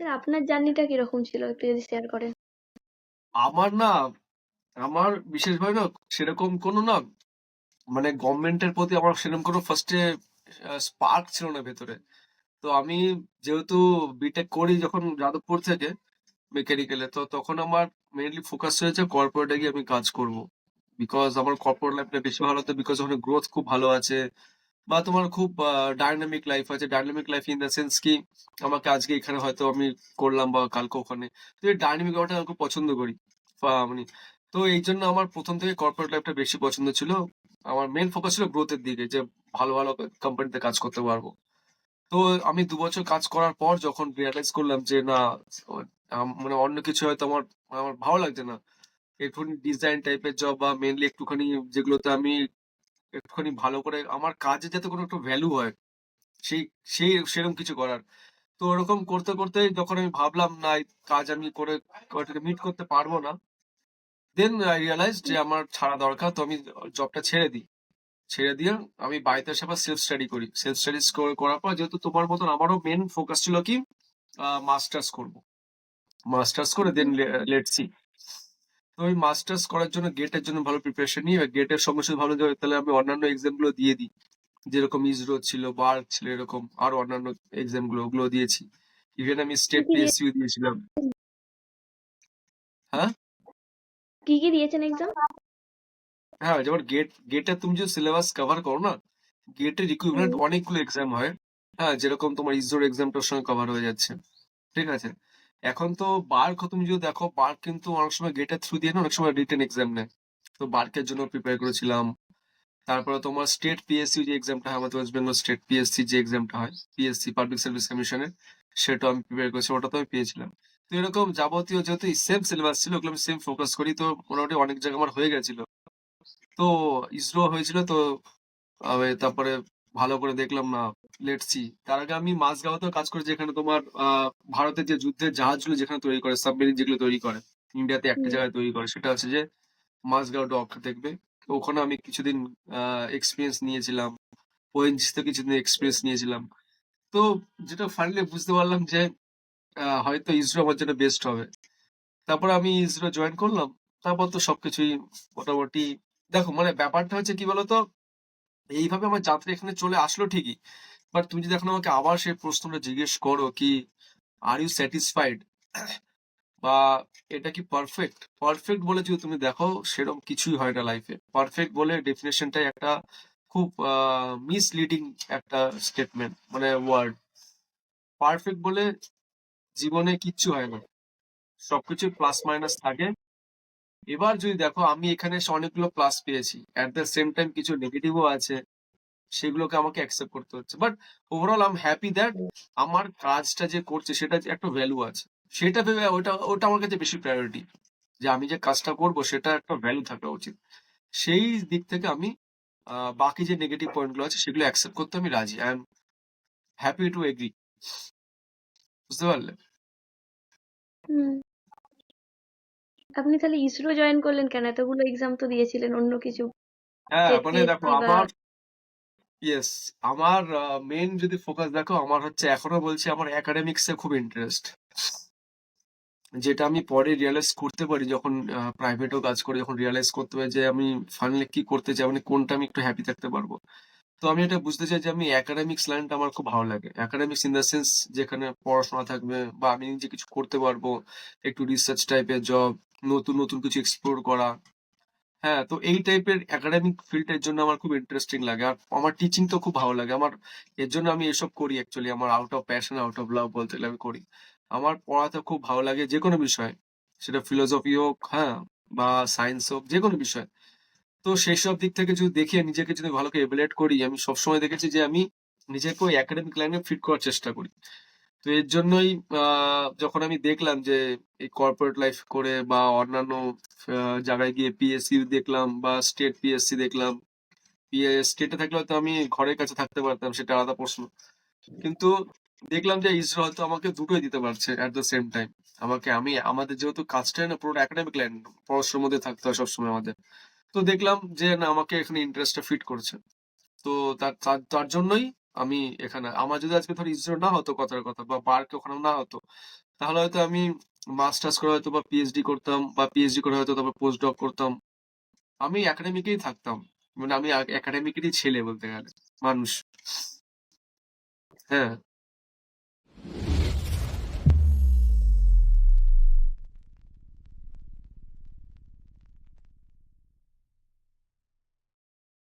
আপনার জার্নিটা কীরকম ছিল একটু যদি শেয়ার করেন? আমার না, আমার বিশেষভাবে না সেরকম কোনো না মানে গভর্নমেন্টের প্রতি আমার সেরকম কোনো ফার্স্টে স্পার্ক ছিল না ভেতরে। তো আমি যেহেতু বিটেক করি যখন যাদবপুর থেকে মেকানিক্যালে তো তখন আমার মেইনলি ফোকাস হয়েছে কর্পোরেটে গিয়ে আমি কাজ করব। বিকজ আমার কর্পোরেট লাইফটা বেশি ভালো হতো বিকজ ওখানে গ্রোথ খুব ভালো আছে। বা তোমার খুব আ ডায়নামিক লাইফ আছে। Dynamic life in the sense কি আমাকে আজকে এখানে হয়তো আমি করলাম বা কালকে ওখানে। তো এই ডায়নামিক ব্যাপারটা খুব পছন্দ করি। মানে তো এইজন্য আমার প্রথম থেকে কর্পোরেট লাইফটা বেশি পছন্দ ছিল। আমার মেইন ফোকাস ছিল গ্রোথের দিকে যে ভালো, ভালো কোম্পানিতে কাজ করতে পারব। তো আমি দু বছর কাজ করার পর যখন রিয়ালাইজ করলাম যে না মানে অন্য কিছু হয়তো আমার আমার ভালো লাগছে না। একটুখানি ডিজাইন টাইপের জব বা মেইনলি একটুখানি যেগুলোতে আমি একটুখানি ভালো করে আমার কাজে যাতে কোনো একটা ভ্যালু হয়। সেই সেই সেরকম কিছু করার। তো ওরকম করতে, করতে যখন আমি ভাবলাম না কাজ আমি করে মিট করতে পারব না। দেন আই রিয়ালাইজড যে আমার ছাড়া দরকার। তো আমি জবটা ছেড়ে দিই। ছেড়ে দিয়ে আমি বাড়িতে এসে আবার সেলফ স্টাডি করি। সেলফ স্টাডিজ করে করার পর যেহেতু তোমার মতন আমারও মেন ফোকাস ছিল কি মাস্টার্স করব। মাস্টার্স করে দেন লেটস ওই মাস্টার্স করার জন্য গেটের জন্য ভালো প্রিপারেশন নিয়ে গেটের সঙ্গে, সঙ্গে যে তাহলে আমি অন্যান্য এক্সামগুলো দিয়ে দিই। যেরকম ইসরো ছিল, বার্ক ছিল এরকম আরও অন্যান্য এক্সামগুলো ওগুলো দিয়েছি। ইভেন আমি স্টেট কি দিয়েছিলাম। হ্যাঁ? কি, কি দিয়েছেন এক্সাম? হ্যাঁ, যেমন গেট গেটে তুমি যদি সিলেবাস কভার করো না, গেটের ইকুইভ্যালেন্ট অনেকগুলো এক্সাম হয়। হ্যাঁ, যেরকম তোমার ইসরোর এক্সামটার সঙ্গে কভার হয়ে যাচ্ছে। ঠিক আছে? এখন তো বার্ক তুমি যদি দেখো বার্ক কিন্তু অনেক সময় গেটের থ্রু দিয়ে না অনেক সময় রিটেন এক্সাম নেয়। তো বার্কের জন্য প্রিপেয়ার করেছিলাম। তারপরে তোমার স্টেট পিএসসি যে এক্সামটা হয় আমাদের ওয়েস্ট বেঙ্গল স্টেট পিএসসি যে এক্সামটা হয়, পিএসসি পাবলিক সার্ভিস কমিশনের সেটাও আমি প্রিপেয়ার করেছি। ওটাতেও আমি পেয়েছিলাম। তো এরকম যাবতীয় যেহেতু সেম সিলেবাস ছিল ওগুলো আমি সেম ফোকাস করি। তো মোটামুটি অনেক জায়গায় আমার হয়ে গেছিল। তো ইসরো হয়েছিল তো আমি তারপরে ভালো করে দেখলাম না লেটস সি। তার আগে আমি মাঝগাঁওতেও কাজ করেছি যেখানে তোমার ভারতের যে যুদ্ধের জাহাজগুলো যেখানে তৈরি করে সাবমেরিন যেগুলো তৈরি করে। ইন্ডিয়াতে একটা জায়গায় তৈরি করে সেটা হচ্ছে যে মাঝগাঁও ডক দেখবে। ওখানে আমি কিছুদিন এক্সপেরিয়েন্স নিয়েছিলাম। ওএনজিসি তে কিছুদিন এক্সপিরিয়েন্স নিয়েছিলাম। তো যেটা ফাইনালি বুঝতে পারলাম যে হয়তো ইসরো আমার জন্য বেস্ট হবে। তারপরে আমি ইসরো জয়েন করলাম। তারপর তো সবকিছুই মোটামুটি দেখো মানে ব্যাপারটা হচ্ছে কি বলতো? এইভাবে আমার যাত্রা এখানে চলে আসলো ঠিকই। বাট তুমি যদি এখন আমাকে আবার সেই প্রশ্নটা জিজ্ঞেস করো কি আর ইউ স্যাটিসফাইড? বা এটা কি পারফেক্ট? পারফেক্ট বলে যদি তুমি দেখো সেরকম কিছুই হয় না লাইফে। পারফেক্ট বলে ডেফিনেশনটাই একটা খুব মিসলিডিং একটা স্টেটমেন্ট মানে ওয়ার্ড। পারফেক্ট বলে জীবনে কিচ্ছু হয় না। সবকিছুই প্লাস মাইনাস থাকে। এবার যদি দেখো, আমি এখানে অনেকগুলো প্লাস পেয়েছি। এট দ্য সেম টাইম কিছু নেগেটিভও আছে। সেগুলোকে আমাকে অ্যাকসেপ্ট করতে হচ্ছে। But overall I am happy that আমার কাজটা যে করছে, সেটা একটা ভ্যালু আছে। সেটা ভেবে ওটা ওটা আমার কাছে বেশি প্রায়োরিটি। যে আমি যে কাজটা করব, সেটা একটা ভ্যালু থাকা উচিত। সেই দিক থেকে আমি বাকি যে নেগেটিভ পয়েন্টগুলো আছে, সেগুলো অ্যাকসেপ্ট করতে আমি রাজি। I am happy to agree. বুঝতে পারলে? আপনি তাহলে ইসরো জয়েন করলেন কেন? এতগুলো এক্সাম তো দিয়েছিলেন অন্য কিছু হ্যাঁ, মানে দেখো আমার ইয়েস আমার আ মেইন যদি ফোকাস দেখো আমার হচ্ছে এখনও বলছি আমার একাডেমিকস খুব ইন্টারেস্ট। যেটা আমি পরে রিয়ালাইজ করতে পারি যখন প্রাইভেটেও কাজ করি যখন রিয়ালাইজ করতে পারি যে আমি ফাইনালি কি করতে চাই মানে কোনটা আমি একটু হ্যাপি থাকতে পারব। তো আমি এটা বুঝতে চাই যে আমি একাডেমিক্স লাইনটা আমার খুব ভালো লাগে। একাডেমিক্স ইন দ্যা সেন্স যেখানে পড়াশোনা থাকবে বা আমি নিজে কিছু করতে পারব। একটু রিসার্চ টাইপের জব, নতুন, নতুন কিছু এক্সপ্লোর করা। হ্যাঁ, তো এই টাইপের একাডেমিক ফিল্ড এর জন্য আমার খুব ইন্টারেস্টিং লাগে। আর আমার টিচিং তো খুব ভালো লাগে। আমার এর জন্য আমি এসব করি অ্যাকচুয়ালি আমার out of passion, out of love বলতে গেলে আমি করি। আমার পড়াতে খুব ভালো লাগে যেকোনো বিষয়। সেটা ফিলোসফি হোক, হ্যাঁ? বা সায়েন্স হোক যেকোনো বিষয়। তো সেসব দিক থেকে যদি দেখি নিজেকে যদি ভালো করে এভালুয়েট করি আমি সবসময় দেখেছি যে আমি নিজেকে ওই একাডেমিক লাইনে ফিট করার চেষ্টা করি। তো এর জন্যই যখন আমি দেখলাম যে এই কর্পোরেট লাইফ করে বা অন্যান্য জায়গায় গিয়ে পিএসসি দেখলাম বা স্টেট পিএসসি দেখলাম। স্টেটে থাকলে হয়তো আমি ঘরের কাছে থাকতে পারতাম, সেটা আলাদা প্রশ্ন। কিন্তু দেখলাম যে ইসরো হয়তো আমাকে দুটোই দিতে পারছে অ্যাট দ্য সেম টাইম। আমাকে, আমি, আমাদের যেহেতু কাজটাই না পুরো একাডেমিক লাইন পড়াশোনার মধ্যে থাকতে হয় সবসময় আমাদের। তো দেখলাম যে না, আমাকে এখানে ইন্টারেস্টটা ফিট করছে। তো তার তার জন্যই আমি এখানে, আমার যদি আজকে ধর ইসরো না হতো কথার কথা বা পার্ক ওখানে না হতো, তাহলে হয়তো আমি মাস্টার্স করে হয়তো বা পিএইচডি করতাম বা পিএইচডি করে হয়তো তারপর পোস্ট ডক করতাম। আমি একাডেমিকেই থাকতাম। মানে আমি একাডেমিকেরই ছেলে বলতে গেলে, মানুষ। হ্যাঁ।